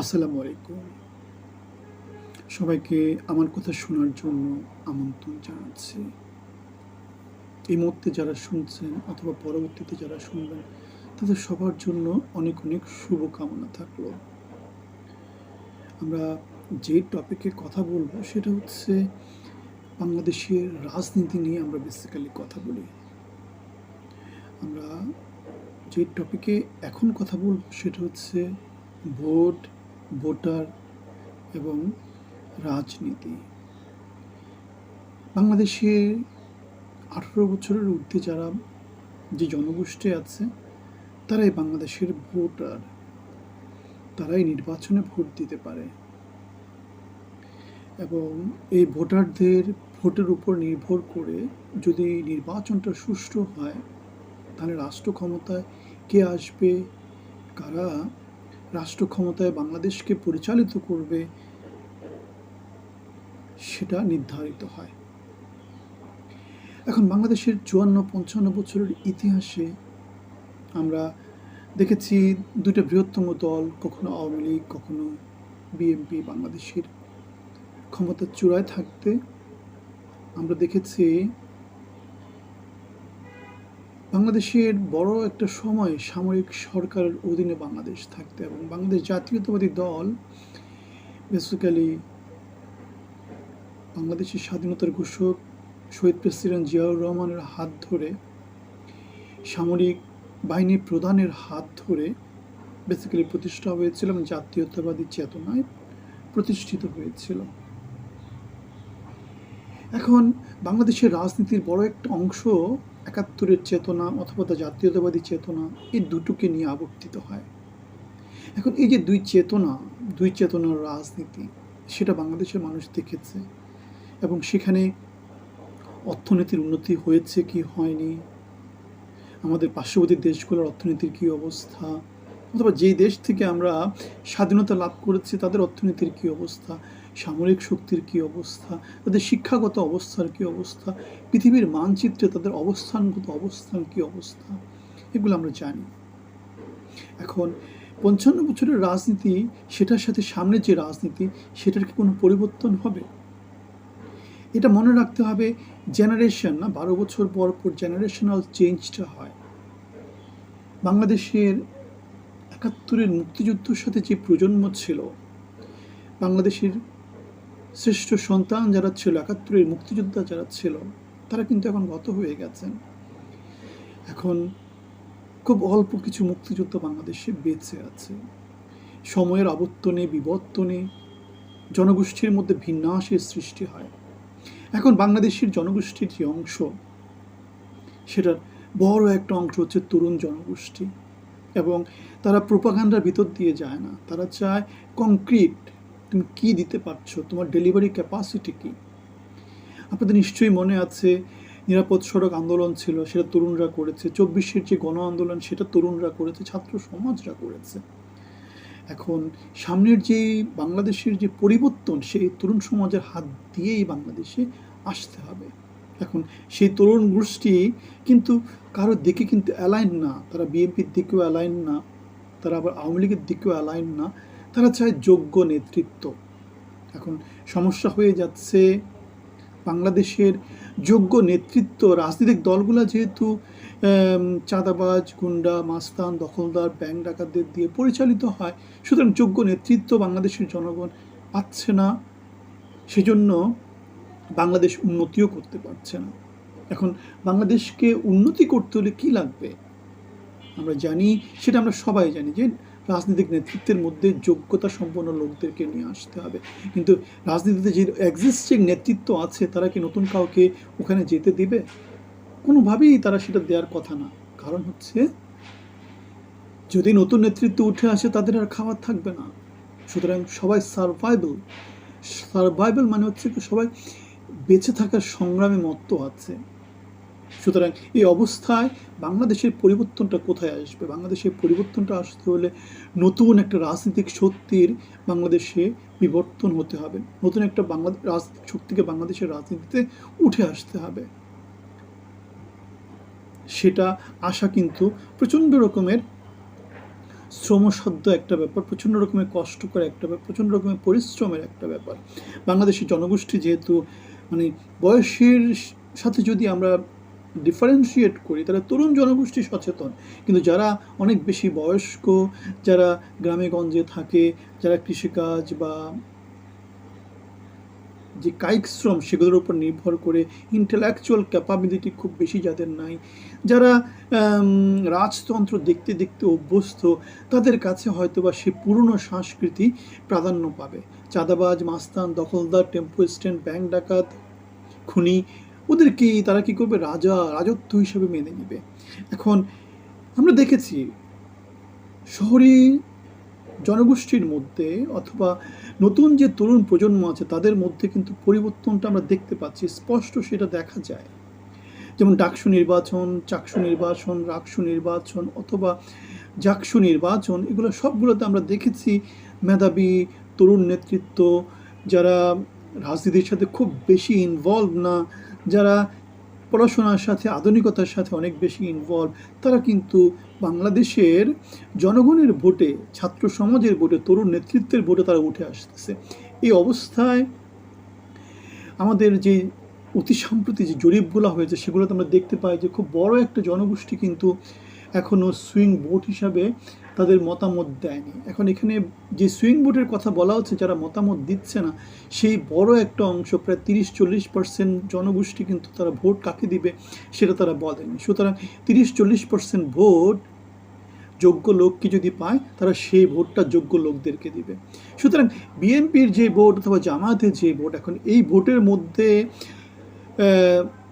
আসসালামু আলাইকুম। সবাইকে আমার কথা শোনার জন্য আমন্ত্রণ জানাচ্ছি। এই মুহূর্তে যারা শুনছেন অথবা পরবর্তীতে যারা শুনবেন, তাদের সবার জন্য অনেক অনেক শুভকামনা থাকল। আমরা যে টপিকে কথা বলব সেটা হচ্ছে বাংলাদেশের রাজনীতি নিয়ে আমরা বেসিক্যালি কথা বলি। আমরা যে টপিকে এখন কথা বলব সেটা হচ্ছে ভোট ভোটার এবং রাজনীতি। বাংলাদেশে আঠেরো বছরের ঊর্ধ্বে যারা যে জনগোষ্ঠী আছে, তারাই বাংলাদেশের ভোটার। তারাই নির্বাচনে ভোট দিতে পারে। এবং এই ভোটারদের ভোটের উপর নির্ভর করে যদি নির্বাচনটা সুষ্ঠু হয়, তাহলে রাষ্ট্র ক্ষমতায় কে আসবে, কারা রাষ্ট্র ক্ষমতায় বাংলাদেশকে পরিচালিত করবে, সেটা নির্ধারিত হয়। এখন বাংলাদেশের চুয়ান্ন, পঞ্চান্ন বছরের ইতিহাসে আমরা দেখেছি দুটো বৃহত্তম দল, কখনো আওয়ামী লীগ, কখনো বিএনপি, বাংলাদেশের ক্ষমতার চূড়ায় থাকতে। আমরা দেখেছি বাংলাদেশের বড় একটা সময় সামরিক সরকারের অধীনে বাংলাদেশ থাকতে এবং বাংলাদেশ জাতীয়তাবাদী দল বেসিক্যালি বাংলাদেশের স্বাধীনতার ঘোষক শহীদ প্রেসিডেন্ট জিয়াউর রহমানের হাত ধরে, সামরিক বাহিনী প্রধানের হাত ধরে বেসিক্যালি প্রতিষ্ঠা হয়েছিল এবং জাতীয়তাবাদী চেতনায় প্রতিষ্ঠিত হয়েছিল। এখন বাংলাদেশের রাজনীতির বড় একটা অংশ একাত্তরের চেতনা অথবা তা জাতীয়তাবাদী চেতনা এই দুটোকে নিয়ে আবর্তিত হয়। এখন এই যে দুই চেতনা, দুই চেতনার রাজনীতি, সেটা বাংলাদেশের মানুষ দেখেছে এবং সেখানে অর্থনীতির উন্নতি হয়েছে কি হয়নি, আমাদের পার্শ্ববর্তী দেশগুলোর অর্থনীতির কী অবস্থা, অথবা যেই দেশ থেকে আমরা স্বাধীনতা লাভ করেছি তাদের অর্থনীতির কী অবস্থা সামরিক শক্তির কী অবস্থা, তাদের শিক্ষাগত অবস্থার কী অবস্থা, পৃথিবীর মানচিত্রে তাদের অবস্থানগত অবস্থান কী অবস্থা, এগুলো আমরা জানি। এখন, পঞ্চান্ন বছরের রাজনীতি, সেটার সাথে সামনের যে রাজনীতি, সেটার কি কোনো পরিবর্তন হবে? এটা মনে রাখতে হবে জেনারেশন না, বারো বছর পর পর জেনারেশনাল চেঞ্জটা হয়। বাংলাদেশের একাত্তরের মুক্তিযুদ্ধের সাথে যে প্রজন্ম ছিল, বাংলাদেশের শ্রেষ্ঠ সন্তান যারা ছিল, একাত্তরের মুক্তিযোদ্ধা যারা ছিল, তারা কিন্তু এখন গত হয়ে গেছেন। এখন খুব অল্প কিছু মুক্তিযোদ্ধা বাংলাদেশে বেঁচে আছে। সময়ের আবর্তনে বিবর্তনে জনগোষ্ঠীর মধ্যে ভিন্নাসের সৃষ্টি হয়। এখন বাংলাদেশের জনগোষ্ঠীর যে অংশ, সেটার বড় একটা অংশ হচ্ছে তরুণ জনগোষ্ঠী। এবং তারা প্রোপাগান্ডার ভিতর দিয়ে যায় না। তারা চায় কংক্রিট তুমি কি দিতে পারছ? তোমার ডেলিভারি ক্যাপাসিটি কি? আপনাদের নিশ্চয়ই মনে আছে, নিরাপদ সড়ক আন্দোলন ছিল, সেটা তরুণরা করেছে। চব্বিশের যে গণ আন্দোলন, সেটা তরুণরা করেছে, ছাত্র সমাজরা করেছে। এখন সামনের যে বাংলাদেশের যে পরিবর্তন, সেই তরুণ সমাজের হাত দিয়েই বাংলাদেশে আসতে হবে। এখন সেই তরুণ গোষ্ঠী কিন্তু কারোর দিকে কিন্তু অ্যালাইন না। তারা বিএনপির দিকেও অ্যালাইন না, তারা আবার আওয়ামী লীগের দিকেও অ্যালাইন না। তারা চায় যোগ্য নেতৃত্ব। এখন সমস্যা হয়ে যাচ্ছে বাংলাদেশের যোগ্য নেতৃত্ব রাজনৈতিক দলগুলো যেহেতু চাঁদাবাজ, গুন্ডা, মাস্তান, দখলদার, ব্যাংক ডাকাতদের দিয়ে পরিচালিত হয়, সুতরাং যোগ্য নেতৃত্ব বাংলাদেশের জনগণ পাচ্ছে না, সেজন্য বাংলাদেশ উন্নতিও করতে পারছে না। এখন বাংলাদেশকে উন্নতি করতে হলে কী লাগবে? আমরা জানি, সেটা আমরা সবাই জানি যে রাজনৈতিক নেতৃত্বের মধ্যে যোগ্যতা সম্পন্ন লোকদেরকে নিয়ে আসতে হবে। কিন্তু রাজনীতিতে যে এক্সিস্টিং নেতৃত্ব আছে, তারা কি নতুন কাউকে ওখানে যেতে দিবে? কোনোভাবেই তারা সেটা দেওয়ার কথা না। কারণ হচ্ছে, যদি নতুন নেতৃত্ব উঠে আসে, তাদের আর খাবার থাকবে না। সুতরাং সবাই সার্ভাইভাল সার্ভাইভাল মানে হচ্ছে সবাই বেঁচে থাকার সংগ্রামে মত্ত আছে। সুতরাং এই অবস্থায় বাংলাদেশের পরিবর্তনটা কোথায় আসবে? বাংলাদেশের পরিবর্তনটা আসতে হলে নতুন একটা রাজনৈতিক শক্তির বাংলাদেশে বিবর্তন হতে হবে। নতুন একটা বাংলা, রাজনৈতিক শক্তিকে বাংলাদেশের রাজনীতিতে উঠে আসতে হবে। সেটা আশা কিন্তু প্রচণ্ড রকমের শ্রমসাধ্য একটা ব্যাপার, প্রচণ্ড রকমের কষ্টকর একটা ব্যাপার, প্রচণ্ড রকমের পরিশ্রমের একটা ব্যাপার। বাংলাদেশের জনগোষ্ঠী যেহেতু মানে বয়সের সাথে যদি আমরা ডিফারেন্সিয়েট করি তারা তরুণ জনগোষ্ঠী সচেতন। কিন্তু যারা অনেক বেশি বয়স্ক, যারা গ্রামে গঞ্জে থাকে, যারা কৃষিকাজ বা যে কায়িক শ্রম, সেগুলোর উপর নির্ভর করে ইন্টেলেকচুয়াল ক্যাপাবিলিটি খুব বেশি যাদের নাই, যারা রাজতন্ত্র দেখতে দেখতে অভ্যস্ত, তাদের কাছে হয়তো বা সে পুরনো সংস্কৃতি প্রাধান্য পাবে। চাঁদাবাজ, মাস্তান, দখলদার টেম্পো স্ট্যান্ড ব্যাংক ডাকাত, খুনি ওদেরকে তারা কি করবে? রাজা, রাজত্ব হিসেবে মেনে নেবে। এখন আমরা দেখেছি শহরে জনগোষ্ঠীর মধ্যে অথবা নতুন যে তরুণ প্রজন্ম আছে, তাদের মধ্যে কিন্তু পরিবর্তনটা আমরা দেখতে পাচ্ছি। স্পষ্ট সেটা দেখা যায়। যেমন ডাকসু নির্বাচন, চাকসু নির্বাচন, রাকসু নির্বাচন অথবা জাকসু নির্বাচন, এগুলো সবগুলোতে আমরা দেখেছি মেধাবী, তরুণ নেতৃত্ব, যারা রাজনীতির সাথে খুব বেশি ইনভলভ না যারা পড়াশোনার সাথে, আধুনিকতার সাথে অনেক বেশি ইনভলভ তারা কিন্তু বাংলাদেশের জনগণের ভোটে, ছাত্র সমাজের ভোটে, তরুণ নেতৃত্বের ভোটে তারা উঠে আসতেছে। এই অবস্থায় আমাদের যে অতি সম্প্রতি যে জরিপগুলো হয়েছে, সেগুলোতে আমরা দেখতে পাই যে খুব বড় একটা জনগোষ্ঠী কিন্তু এখনও সুইং ভোট হিসাবে তাদের মতামত দেয়নি। এখন এখানে যে সুইং ভোটের কথা বলা হচ্ছে, যারা মতামত দিচ্ছে না, সেই বড় একটা অংশ, প্রায় তিরিশ চল্লিশ পার্সেন্ট জনগোষ্ঠী কিন্তু তারা ভোট কাকে দিবে সেটা তারা বলেনি। সুতরাং তিরিশ চল্লিশ পার্সেন্ট ভোট যোগ্য লোককে যদি পায়, তারা সেই ভোটটা যোগ্য লোকদেরকে দিবে। সুতরাং বিএনপির যে ভোট অথবা জামায়াতের যে ভোট, এখন এই ভোটের মধ্যে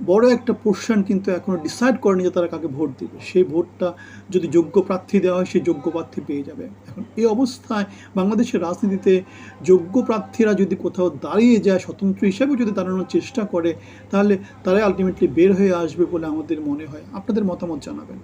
বড় একটা পোর্শন কিন্তু এখনও ডিসাইড করেনি যে তারা কাকে ভোট দেবে। সেই ভোটটা যদি যোগ্য প্রার্থী দেওয়া হয়, সেই যোগ্য প্রার্থী পেয়ে যাবে। এখন এই অবস্থায় বাংলাদেশের রাজনীতিতে যোগ্য প্রার্থীরা যদি কোথাও দাঁড়িয়ে যায়, স্বতন্ত্র হিসাবে যদি দাঁড়ানোর চেষ্টা করে, তাহলে তারাই আলটিমেটলি বের হয়ে আসবে বলে আমাদের মনে হয়। আপনাদের মতামত জানাবেন।